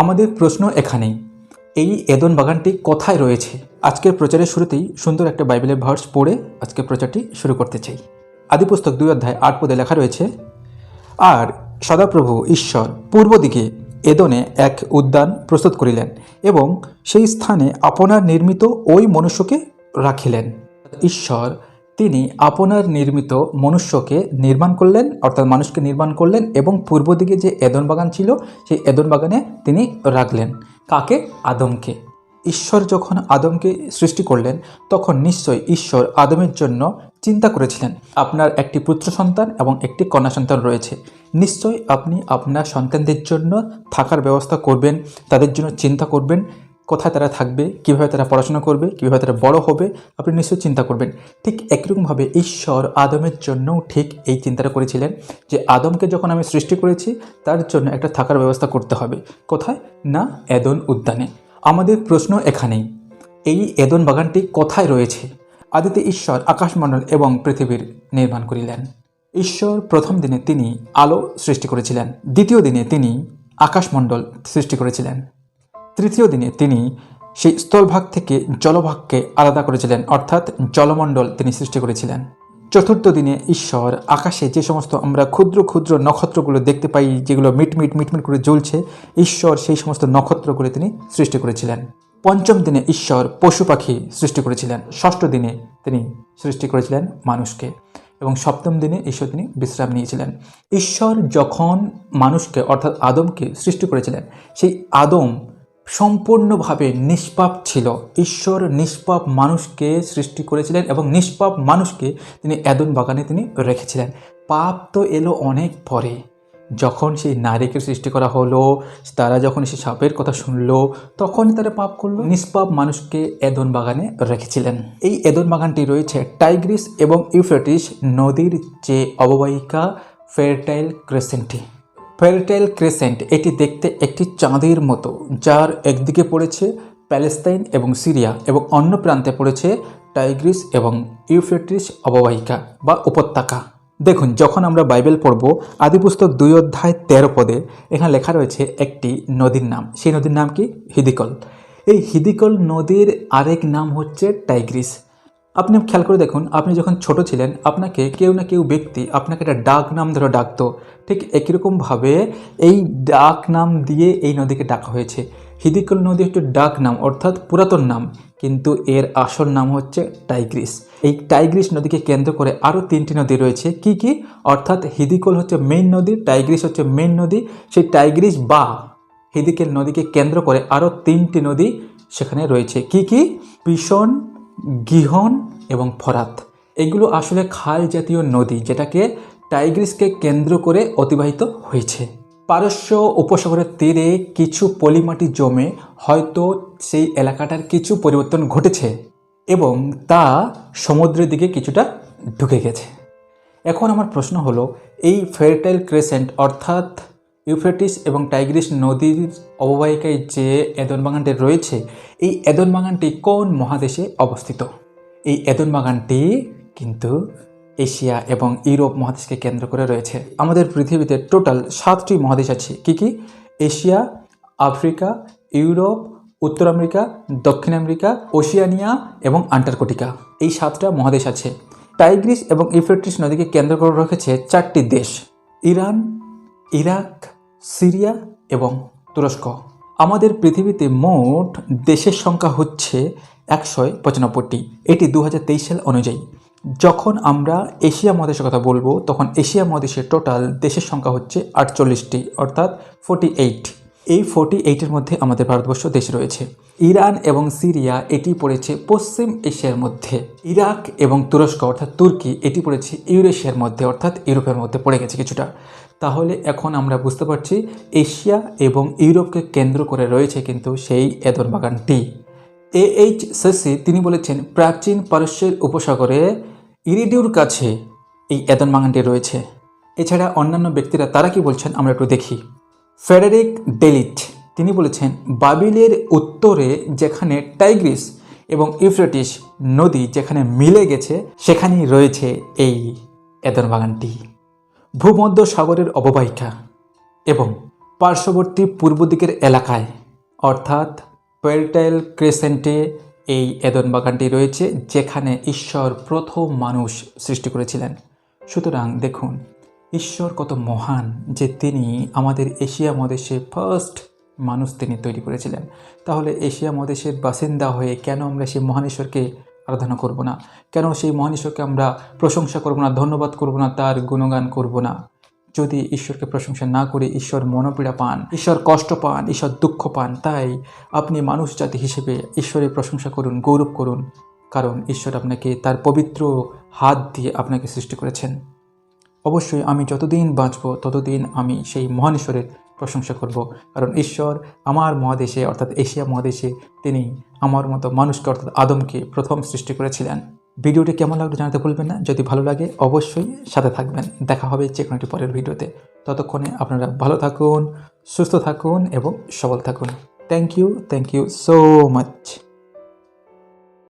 আমাদের প্রশ্ন এখানেই। এই এদন বাগানটি কোথায় রয়েছে? আজকের প্রচারের শুরুতেই সুন্দর একটা বাইবেলের ভার্স পড়ে আজকের প্রচারটি শুরু করতে চাই। আদি পুস্তক দুই অধ্যায় আট পদে লেখা রয়েছে, আর সদাপ্রভু ঈশ্বর পূর্ব দিকে এদনে এক উদ্যান প্রস্তুত করিলেন এবং সেই স্থানে আপনার নির্মিত ওই মনুষ্যকে রাখিলেন। ঈশ্বর তিনি আপনার নির্মিত মনুষ্যকে নির্মাণ করলেন, অর্থাৎ মানুষকে নির্মাণ করলেন এবং পূর্ব দিকে যে এদন বাগান ছিল, সেই এদন বাগানে তিনি রাখলেন। কাকে? আদমকে। ঈশ্বর যখন আদমকে সৃষ্টি করলেন, তখন নিশ্চয়ই ঈশ্বর আদমের জন্য চিন্তা করেছিলেন। আপনার একটি পুত্র সন্তান এবং একটি কন্যা সন্তান রয়েছে। নিশ্চয়ই আপনি আপনার সন্তানদের জন্য থাকার ব্যবস্থা করবেন, তাদের জন্য চিন্তা করবেন কোথায় তারা থাকবে, কীভাবে তারা পড়াশোনা করবে, কীভাবে তারা বড় হবে, আপনি নিশ্চয়ই চিন্তা করবেন। ঠিক একরকমভাবে ঈশ্বর আদমের জন্যও ঠিক এই চিন্তাটা করেছিলেন যে আদমকে যখন আমি সৃষ্টি করেছি, তার জন্য একটা থাকার ব্যবস্থা করতে হবে। কোথায়? না, এদন উদ্যানে। আমাদের প্রশ্ন এখানেই। এই এদন বাগানটি কোথায় রয়েছে? আদিতে ঈশ্বর আকাশমণ্ডল এবং পৃথিবীর নির্মাণ করিলেন। ঈশ্বর প্রথম দিনে তিনি আলো সৃষ্টি করেছিলেন। দ্বিতীয় দিনে তিনি আকাশমণ্ডল সৃষ্টি করেছিলেন। তৃতীয় দিনে তিনি সেই স্থলভাগ থেকে জলভাগকে আলাদা করেছিলেন, অর্থাৎ জলমণ্ডল তিনি সৃষ্টি করেছিলেন। চতুর্থ দিনে ঈশ্বর আকাশে যে সমস্ত আমরা ক্ষুদ্র ক্ষুদ্র নক্ষত্রগুলো দেখতে পাই, যেগুলো মিটমিট মিটমিট করে জ্বলছে, ঈশ্বর সেই সমস্ত নক্ষত্রগুলো তিনি সৃষ্টি করেছিলেন। পঞ্চম দিনে ঈশ্বর পশু পাখি সৃষ্টি করেছিলেন। ষষ্ঠ দিনে তিনি সৃষ্টি করেছিলেন মানুষকে এবং সপ্তম দিনে ঈশ্বর তিনি বিশ্রাম নিয়েছিলেন। ঈশ্বর যখন মানুষকে, অর্থাৎ আদমকে সৃষ্টি করেছিলেন, সেই আদম সম্পূর্ণভাবে নিষ্পাপ ছিল। ঈশ্বর নিষ্পাপ মানুষকে সৃষ্টি করেছিলেন এবং নিষ্পাপ মানুষকে তিনি এদন বাগানে তিনি রেখেছিলেন। পাপ তো এলো অনেক পরে। যখন সেই নারীকে সৃষ্টি করা হলো, তারা যখন সেই সাপের কথা শুনলো, তখনই তারা পাপ করল। নিষ্পাপ মানুষকে এদন বাগানে রেখেছিলেন। এই এদন বাগানটি রয়েছে টাইগ্রিস এবং ইউফ্রেটিস নদীর যে অববাহিকা, ফেরটাইল ক্রেসেন্টি। ফেরটাইল ক্রেসেন্ট এটি দেখতে একটি চাঁদের মতো, যার একদিকে পড়েছে প্যালেস্তাইন এবং সিরিয়া এবং অন্য প্রান্তে পড়েছে টাইগ্রিস এবং ইউফ্রেটিস অববাহিকা বা উপত্যকা। দেখুন, যখন আমরা বাইবেল পড়ব, আদিপুস্তক দুই অধ্যায় তেরো পদে এখানে লেখা রয়েছে একটি নদীর নাম। সেই নদীর নাম কি? হিদিকল। এই হিদিকল নদীর আরেক নাম হচ্ছে টাইগ্রিস। আপনি খেয়াল করে দেখুন, আপনি যখন ছোট ছিলেন, আপনাকে কেউ না কেউ ব্যক্তি আপনাকে একটা ডাক নাম ধরে ডাকতো। ঠিক একই রকমভাবে এই ডাক নাম দিয়ে এই নদীকে ডাকা হয়েছে। হিদিকল নদী একটি ডাক নাম, অর্থাৎ পুরাতন নাম, কিন্তু এর আসল নাম হচ্ছে টাইগ্রিস। এই টাইগ্রিস নদীকে কেন্দ্র করে আরও তিনটি নদী রয়েছে। কি কি? অর্থাৎ হিদিকল হচ্ছে মেইন নদী, টাইগ্রিস হচ্ছে মেইন নদী। সেই টাইগ্রিস বা হিদিকেল নদীকে কেন্দ্র করে আরও তিনটি নদী সেখানে রয়েছে। কি কি? পিষণ গিহন এবং ফরাত। এগুলো আসলে খাল জাতীয় নদী যেটাকে টাইগ্রিসকে কেন্দ্র করে অতিবাহিত হয়েছে। পারস্য উপসাগরের তীরে কিছু পলিমাটি জমে হয়তো সেই এলাকাটার কিছু পরিবর্তন ঘটেছে এবং তা সমুদ্রের দিকে কিছুটা ঢুকে গেছে। এখন আমার প্রশ্ন হলো, এই ফেরটাইল ক্রেসেন্ট অর্থাৎ ইউফ্রেটিস এবং টাইগ্রিস নদীর অববাহিকায় যে এদন বাগানটি রয়েছে, এই এদন বাগানটি কোন মহাদেশে অবস্থিত? এই এদন বাগানটি কিন্তু এশিয়া এবং ইউরোপ মহাদেশকে কেন্দ্র করে রয়েছে। আমাদের পৃথিবীতে টোটাল সাতটি মহাদেশ আছে। কি কি? এশিয়া, আফ্রিকা, ইউরোপ, উত্তর আমেরিকা, দক্ষিণ আমেরিকা, ওশিয়ানিয়া এবং আন্টার্কটিকা। এই সাতটা মহাদেশ আছে। টাইগ্রিস এবং ইউফ্রেটিস নদীকে কেন্দ্র করে রেখেছে চারটি দেশ। ইরান, ইরাক সিরিয়া এবং তুরস্ক। আমাদের পৃথিবীতে মোট দেশের সংখ্যা হচ্ছে একশো পঁচানব্বইটি। এটি দু হাজার তেইশ সাল অনুযায়ী। যখন আমরা এশিয়া মহাদেশের কথা বলব, তখন এশিয়া মহাদেশের টোটাল দেশের সংখ্যা হচ্ছে আটচল্লিশটি, অর্থাৎ ফোর্টি এইট এই ফোর্টি এইটের মধ্যে আমাদের ভারতবর্ষ দেশ রয়েছে। ইরান এবং সিরিয়া এটি পড়েছে পশ্চিম এশিয়ার মধ্যে। ইরাক এবং তুরস্ক অর্থাৎ তুর্কি এটি পড়েছে ইউরেশিয়ার মধ্যে অর্থাৎ ইউরোপের মধ্যে পড়ে গেছে কিছুটা। তাহলে এখন আমরা বুঝতে পারছি এশিয়া এবং ইউরোপকে কেন্দ্র করে রয়েছে কিন্তু সেই এদর বাগানটি এ এইচ সেসি তিনি বলেছেন, প্রাচীন পারস্যের উপসাগরে ইরিডিউর কাছে এই এদন বাগানটি রয়েছে। এছাড়া অন্যান্য ব্যক্তিরা তারা কি বলছেন আমরা একটু দেখি। Frederick Delitzsch. তিনি বলেছেন, বাবিলের উত্তরে যেখানে টাইগ্রিস এবং ইউফ্রেটিস নদী যেখানে মিলে গেছে, সেখানেই রয়েছে এই এদন বাগানটি ভূমধ্য সাগরের অববাহিকা এবং পার্শ্ববর্তী পূর্ব দিকের এলাকায়, অর্থাৎ পেলটাইল ক্রেসেন্টে এই এদন বাগানটি রয়েছে, যেখানে ঈশ্বর প্রথম মানুষ সৃষ্টি করেছিলেন। সুতরাং দেখুন ঈশ্বর কত মহান যে তিনি আমাদের এশিয়া মহাদেশে ফার্স্ট মানুষ তিনি তৈরি করেছিলেন। তাহলে এশিয়া মহাদেশের বাসিন্দা হয়ে কেন আমরা সেই মহান ঈশ্বরকে আরাধনা করব না? কেন সেই মহান ঈশ্বরকে আমরা প্রশংসা করব না, ধন্যবাদ করব না, তার গুণগান করব না? যদি ঈশ্বরকে প্রশংসা না করে ঈশ্বর মনোপীড়া পান, ঈশ্বর কষ্ট পান, ঈশ্বর দুঃখ পান, তাই আপনি মানুষ জাতি হিসেবে ঈশ্বরের প্রশংসা করুন, গৌরব করুন। কারণ ঈশ্বর আপনাকে তার পবিত্র হাত দিয়ে আপনাকে সৃষ্টি করেছেন। অবশ্যই আমি যতদিন বাঁচব, ততদিন আমি সেই মহান ঈশ্বরের প্রশংসা করব। কারণ ঈশ্বর আমার মহাদেশে, অর্থাৎ এশিয়া মহাদেশে, তিনি আমার মতো মানুষকে, অর্থাৎ আদমকে প্রথম সৃষ্টি করেছিলেন। ভিডিওটি কেমন লাগল জানাতে ভুলবেন না। যদি ভালো লাগে, অবশ্যই সাথে থাকবেন। দেখা হবে যে কোনো একটি পরের ভিডিওতে। ততক্ষণে আপনারা ভালো থাকুন, সুস্থ থাকুন এবং সবল থাকুন। Thank you thank you so much